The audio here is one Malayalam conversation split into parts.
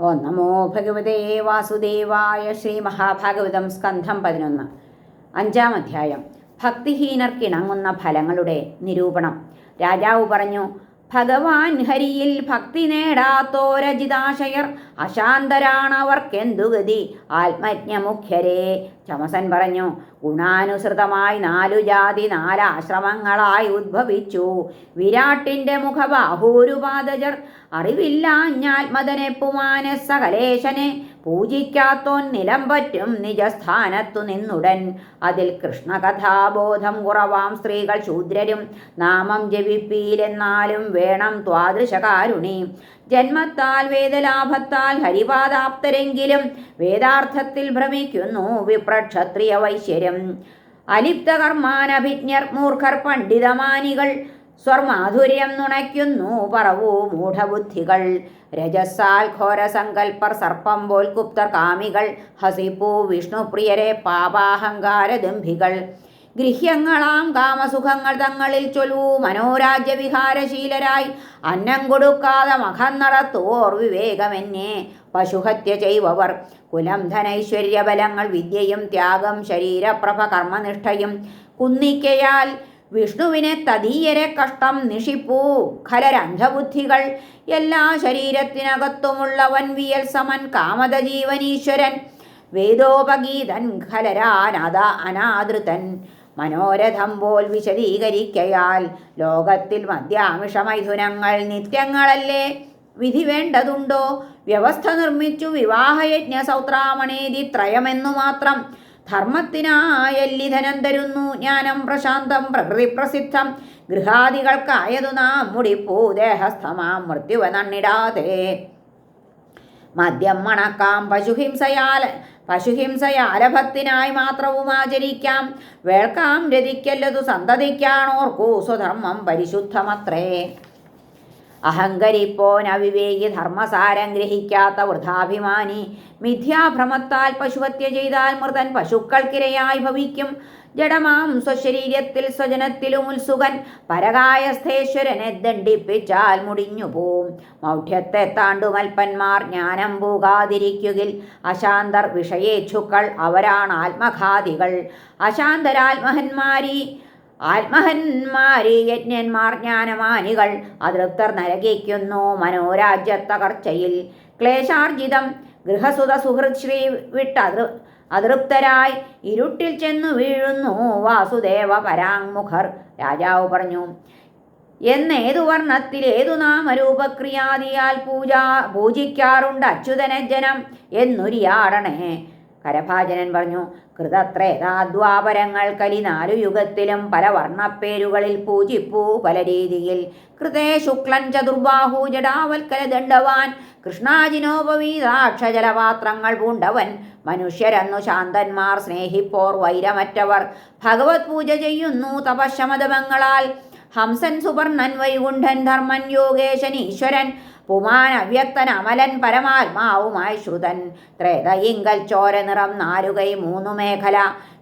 ഓ നമോ ഭഗവതേ വാസുദേവായ ശ്രീ മഹാഭാഗവതം സ്കന്ധം പതിനൊന്ന്. അഞ്ചാം അധ്യായം. ഭക്തിഹീനർക്കിണങ്ങുന്ന ഫലങ്ങളുടെ നിരൂപണം. രാജാവ് പറഞ്ഞു ഭഗവാൻ ഹരിയിൽ ഭക്തി നേടാത്തോരജിതാശയർ അശാന്തരാണവർക്കെന്തു ഗതി? ആത്മജ്ഞമുഖ്യരെ. ചമസൻ പറഞ്ഞു ഗുണാനുസൃതമായി നാലു ജാതി നാലാശ്രമങ്ങളായി ഉദ്ഭവിച്ചു. വിരാട്ടിന്റെ മുഖബാഹൂരുപാദജർ. അറിവില്ലാഞ്ഞാത്മതനെ പുമാന സകലേശനെ പൂജിക്കാത്തോൻ നിലം പറ്റും നിജസ്ഥാനത്തു നിന്നുടൻ. അതിൽ കൃഷ്ണകഥാബോധം കുറവാം സ്ത്രീകൾ ശൂദ്രരും നാമം ജപിപ്പീലെന്നാലും വേണം ത്വാദൃശകാരുണി. ജന്മത്താൽ വേദലാഭത്താൽ ഹരിപാദാപ്തരെങ്കിലും വേദാർത്ഥത്തിൽ ഭ്രമിക്കുന്നു വിപ്രക്ഷത്രിയ വൈശ്യരും. അലിപ്തകർമാനഭിജ്ഞർ മൂർഖർ പണ്ഡിതമാനികൾ സ്വർമാധുര്യം നുണയ്ക്കുന്നു പറവൂ മൂഢബുദ്ധികൾ. രജസാൽ ഘോരസങ്കൽപ്പർ സർപ്പം പോൽ കുപ്ത കാമികൾ. ഹസിപ്പൂ വിഷ്ണുപ്രിയരെ പാപാഹങ്കാരദംഭികൾ ഗൃഹ്യങ്ങളാം കാമസുഖങ്ങൾ തങ്ങളിൽ ചൊല്ലൂ മനോരാജ്യവിഹാരശീലരായി. അന്നം കൊടുക്കാതെ മഖം നടത്തുവോർ വിവേകമെന്നെ പശുഹത്യ ചെയ്വവർ. കുലം ധനൈശ്വര്യബലങ്ങൾ വിദ്യയും ത്യാഗം ശരീരപ്രഭ കർമ്മനിഷ്ഠയും. കുന്നിക്കയാൽ വിഷ്ണുവിനെ തതീയരെ കഷ്ടം നിഷിപ്പൂ. ഖലരന്ധബുദ്ധികൾ എല്ലാ ശരീരത്തിനകത്തുമുള്ളവൻ വിയൽ സമൻ കാമത ജീവനീശ്വരൻ വേദോപഗീതൻ ഖലരാനാഥ അനാദൃതൻ. മനോരഥം പോൽ വിശദീകരിക്കയാൽ ലോകത്തിൽ മദ്യാമിഷമൈഥുനങ്ങൾ നിത്യങ്ങളല്ലേ? വിധി വേണ്ടതുണ്ടോ? വ്യവസ്ഥ നിർമ്മിച്ചു വിവാഹയജ്ഞ സൗത്രാമണേതി ത്രയമെന്നു മാത്രം. ധർമ്മത്തിനായല്ലി ധനം തരുന്നു. ജ്ഞാനം പ്രശാന്തം പ്രകൃതി പ്രസിദ്ധം. ഗൃഹാദികൾക്കായതു നാം മുടിപ്പൂ. ദേഹസ്ഥമാം മൃത്യുവ നണ്ണിടാതെ. മദ്യം മണക്കാം. പശുഹിംസയാൽ പശുഹിംസയാലഭത്തിനായി മാത്രവും ആചരിക്കാം. വേൾക്കാം രതിക്കല്ലതു സന്തതിക്കാണോർക്കൂ. സ്വധർമ്മം പരിശുദ്ധമത്രേ. അഹങ്കരിപ്പോൻ അവിവേകി ധർമ്മസാരം ഗ്രഹിക്കാത്ത വൃഥാഭിമാനി. മിഥ്യാഭ്രമത്താൽ പശുഹത്യ ചെയ്താൽ മൃതൻ പശുക്കൾക്കിരയായി ഭവിക്കും. ജഡമാം സ്വശരീരത്തിൽ സ്വജനത്തിലും ഉത്സുകൻ പരകായസ്ഥേശ്വരനെ ദണ്ഡിപ്പിച്ചാൽ മുടിഞ്ഞു പോവും. മൗഢ്യത്തെ താണ്ടുമൽപ്പന്മാർ ജ്ഞാനം പൂകാതിരിക്കുകിൽ അശാന്തർ വിഷയേച്ഛുക്കൾ അവരാണ് ആത്മഘാതികൾ. അശാന്തരാത്മഹന്മാരി ആത്മഹന്മാരി യജ്ഞന്മാർ ജ്ഞാനമാനികൾ അതൃപ്തർ നരകിക്കുന്നു മനോരാജ്യ തകർച്ചയിൽ. ക്ലേശാർജിതം ഗൃഹസുത സുഹൃത് ശ്രീ വിട്ടതൃ അതൃപ്തരായി ഇരുട്ടിൽ ചെന്നു വീഴുന്നു വാസുദേവ പരാങ്മുഖർ. രാജാവ് പറഞ്ഞു എന്നേതു വർണത്തിൽ ഏതു നാമരൂപക്രിയാദിയാൽ പൂജ പൂജിക്കാറുണ്ട് അച്യുതനെ ജനം എന്നൊരിയാടണേ. കരഭാജനൻ പറഞ്ഞു കൃതത്രേതാദ്വാപരങ്ങൾ കലി നാലു യുഗത്തിലും പല വർണപ്പേരുകളിൽ പൂജിപ്പൂ പല രീതിയിൽ. കൃതേ ശുക്ലൻ ചതുർബാഹു ജടാവൽക്കല ദണ്ഡവാൻ. കൃഷ്ണാജിനോപവീതാക്ഷജലപാത്രങ്ങൾ പൂണ്ടവൻ. മനുഷ്യരെന്നു ശാന്തന്മാർ സ്നേഹിപ്പോർ വൈരമറ്റവർ. ഭഗവത് പൂജ ചെയ്യുന്നു തപശമതമങ്ങളാൽ ഹംസൻ സുവർണൻ വൈകുണ്ഠൻ ധർമ്മൻ യോഗേശൻ ഈശ്വരൻ പുമാൻ അവ്യക്തൻ അമലൻ പരമാത്മാവുമായി ശ്രുതൻ. ത്രേതയിങ്കൽ ചോര നിറം നാലുകൈ മൂന്നു മേഖല.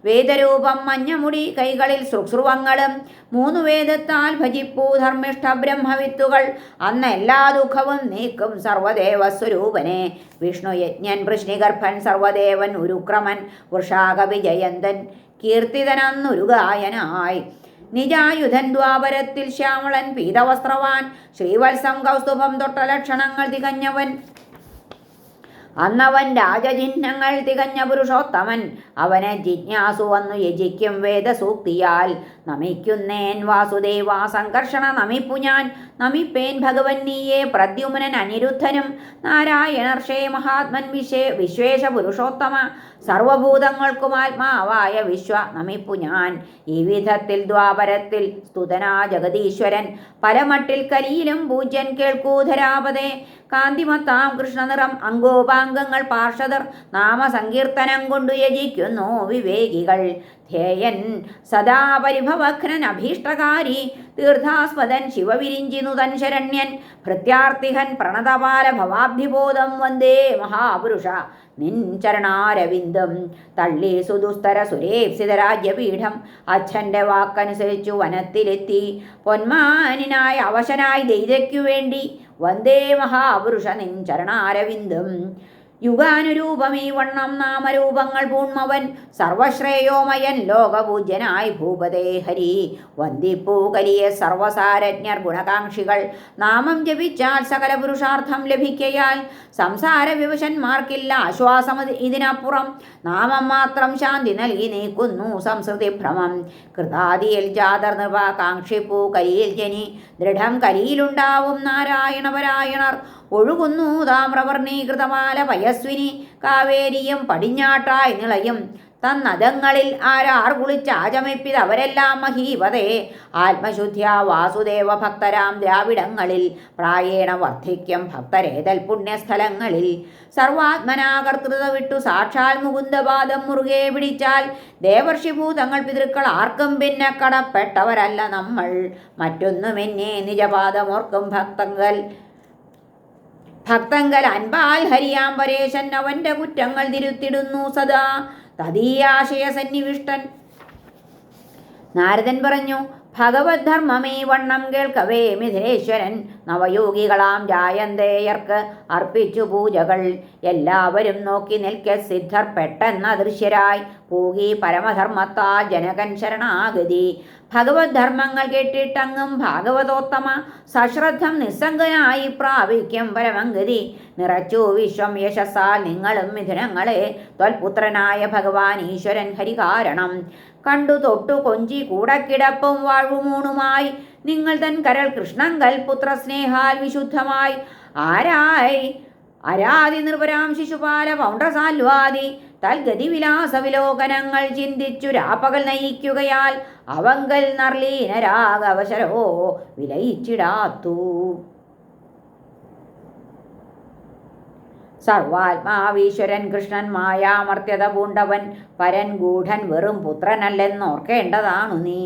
വേദരൂപം മഞ്ഞമുടി കൈകളിൽ ശുശ്രുവങ്ങളും മൂന്നു വേദത്താൽ ഭജിപ്പൂ ധർമ്മിഷ്ഠ ബ്രഹ്മവിത്തുകൾ. അന്ന് എല്ലാ ദുഃഖവും നീക്കും സർവദേവസ്വരൂപനെ. വിഷ്ണു യജ്ഞൻ വൃഷ്ണിഗർഭൻ സർവദേവൻ ഉരുക്രമൻ വൃഷാകവിജയന്തൻ കീർത്തിതനന്നുരുഗായനായി നിജായുധൻ ദ്വാപരത്തിൽ ശ്യാമളൻ പീതവസ്ത്രവാൻ ശ്രീവത്സം കൗസ്തുഭം തൊട്ട ലക്ഷണങ്ങൾ തികഞ്ഞവൻ. അന്നവൻ രാജചിഹ്നങ്ങൾ തികഞ്ഞ പുരുഷോത്തമൻ. അവനെ ജിജ്ഞാസു വന്നു യജിക്കും വേദസൂക്തിയാൽ നമിക്കുന്നേൻ വാസുദേവ സംഘർഷണ നമിപ്പു ഞാൻ. നമിപ്പേൻ ഭഗവൻ നീയെ പ്രദ്യുമ്നൻ അനിരുദ്ധനും. നാരായണർഷേ മഹാത്മൻ വിശേ വിശ്വേശ പുരുഷോത്തമ. സർവഭൂതങ്ങൾക്കും ആത്മാവായ വിശ്വ നമിപ്പു ഞാൻ. ഈ വിധത്തിൽ ദ്വാപരത്തിൽ സ്തുതനാ ജഗതീശ്വരൻ പലമട്ടിൽ കലിയിലും പൂജ്യൻ കേൾക്കൂധരാപതേ. കാന്തിമത്താം കൃഷ്ണനിറം അങ്കോപാംഗങ്ങൾ പാർഷദർ നാമസങ്കീർത്തനം കൊണ്ടു യജിക്കുന്നു വിവേകികൾ. ധേയൻ സദാ പരിഭവഘ്നൻ അഭീഷ്ടകാരി തീർത്ഥാസ്പദൻ ശിവവിരിഞ്ചിനുതൻ ശരണ്യൻ ഭൃത്യാർത്ഥിഹൻ പ്രണതപാല ഭവാബ്ധിബോധം വന്ദേ മഹാപുരുഷ. നിൻ ചരണാരവിന്ദം തള്ളി സുദുസ്തര സുരേപ്സിത രാജ്യപീഠം അച്ഛന്റെ വാക്കനുസരിച്ചു വനത്തിലെത്തി പൊന്മാനിനായി അവശനായി ദൈതയ്ക്കു വേണ്ടി വന്ദേ മഹാപുരുഷ നിൻ ചരണാരവിന്ദം യുഗാനുരൂപമീ വണ്ണം നാമരൂപങ്ങൾ പൂൺമവൻ സർവശ്രേയോമയൻ ലോകപൂജ്യനായി ഭൂപതേ ഹരി. വന്ദിപ്പൂ കലിയെ സർവസാരജ്ഞർ ഗുണകാംക്ഷികൾ. നാമം ജപിച്ചാൽ സകല പുരുഷാർത്ഥം ലഭിക്കയാൽ സംസാര വിവശന്മാർക്കില്ല ആശ്വാസം ഇതിനപ്പുറം. നാമം മാത്രം ശാന്തി നൽകി നീക്കുന്നു സംസ്കൃതി ഭ്രമം. കൃതാദിയിൽ ജാതർ നൃപ കാക്ഷിപ്പൂ കലിയിൽ ജനി. ദൃഢം കലിയിലുണ്ടാവും നാരായണപരായണർ. ഒഴുകുന്നു. താമ്രവർണീകൃതമാല പയസ്വിനി കാവേരിയും പടിഞ്ഞാട്ടായി നിളയും തന്നതങ്ങളിൽ ആരാർ കുളിച്ചാചമിപ്പിത് അവരെല്ലാം മഹീപതേ ആത്മശുദ്ധ്യ വാസുദേവ ഭക്തരാം ദ്രാവിഡങ്ങളിൽ പ്രായേണ വർദ്ധിക്കും ഭക്തരേതൽ പുണ്യസ്ഥലങ്ങളിൽ. സർവാത്മനാകർത്തൃത വിട്ടു സാക്ഷാൽ മുകുന്ദപാദം മുറുകെ പിടിച്ചാൽ ദേവർഷിഭൂതങ്ങൾ പിതൃക്കൾ ആർക്കും പിന്നെ കടപ്പെട്ടവരല്ല നമ്മൾ. മറ്റൊന്നുമെന്നെ നിജപാദമോർക്കും ഭക്തങ്ങൾ ഭക്തങ്കൽ അൻപാൽ ഹരിയാംബരേശൻ അവന്റെ കുറ്റങ്ങൾ തിരുത്തിടുന്നു സദാ. തദീയാശയ സന്നിവിഷ്ടൻ നാരദൻ പറഞ്ഞു ഭഗവത് ധർമ്മമേ വണ്ണം കേൾക്കവേ മിഥിലേശ്വരൻ. നവയോഗികളാം ജായന്തേയർക്ക് അർപ്പിച്ചു പൂജകൾ. എല്ലാവരും നോക്കി നിൽക്കെ സിദ്ധർ പെട്ടെന്ന് അദൃശ്യരായി. പൂകി പരമധർമ്മത്താൽ ജനകൻ ശരണാഗതി. ഭഗവത് ധർമ്മങ്ങൾ കേട്ടിട്ടങ്ങും ഭാഗവതോത്തമ സശ്രദ്ധം നിസ്സംഗനായി പ്രാപിക്കും പരമംഗതി. നിറച്ചു വിശ്വം യശസ്സാൽ നിങ്ങളും മിഥുനങ്ങളെ ത്വൽപുത്രനായ ഭഗവാൻ ഈശ്വരൻ ഹരികാരണം. കണ്ടു തൊട്ടു കൊഞ്ചി കൂടക്കിടപ്പും വാഴുമൂണുമായി. നിങ്ങൾ തൻ കരൾ കൃഷ്ണങ്കൽ പുത്ര സ്നേഹാൽ വിശുദ്ധമായി. ആരായി? അരാതി നിർവരാം ശിശുപാല പൗണ്ടസാൽവാദി തൽഗതി വിലാസവിലോകനങ്ങൾ ചിന്തിച്ചു രാപ്പകൽ നയിക്കുകയാൽ അവങ്കൽ നർലീനരാഗവശരോ വിലയിച്ചിടാത്തു. സർവാത്മാവീശ്വരൻ കൃഷ്ണൻ മായാമർത്യത പൂണ്ടവൻ പരൻ ഗൂഢൻ വെറും പുത്രനല്ലെന്നോർക്കേണ്ടതാണു നീ.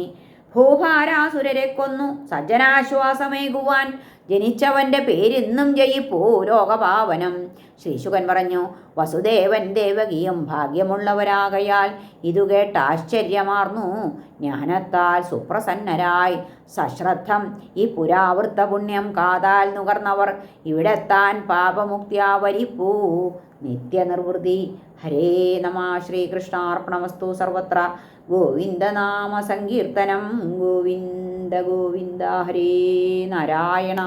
ഭൂഭാരാസുരരെ കൊന്നു. സജ്ജനാശ്വാസമേകുവാൻ ജനിച്ചവന്റെ പേരിന്നും ജയിപ്പൂ ലോകപാവനം. ശ്രീശുകൻ പറഞ്ഞു വസുദേവൻ ദേവകിയും ഭാഗ്യമുള്ളവരാകയാൽ ഇതു കേട്ട് ആശ്ചര്യമാർന്നു. ജ്ഞാനത്താൽ സുപ്രസന്നരായി. സശ്രദ്ധം ഈ പുരാവൃത്ത പുണ്യം കാതാൽ നുകർന്നവർ. ഇവിടെത്താൻ പാപമുക്തിയാ വരിപ്പൂ നിത്യനിർവൃതി. ഹരേ നമ ശ്രീകൃഷ്ണാർപ്പണമസ്തു സർവത്ര. ഗോവിന്ദനാമ സങ്കീർത്തനം ഗോവിന്ദ ഗോവിന്ദ ഹരേ നാരായണ.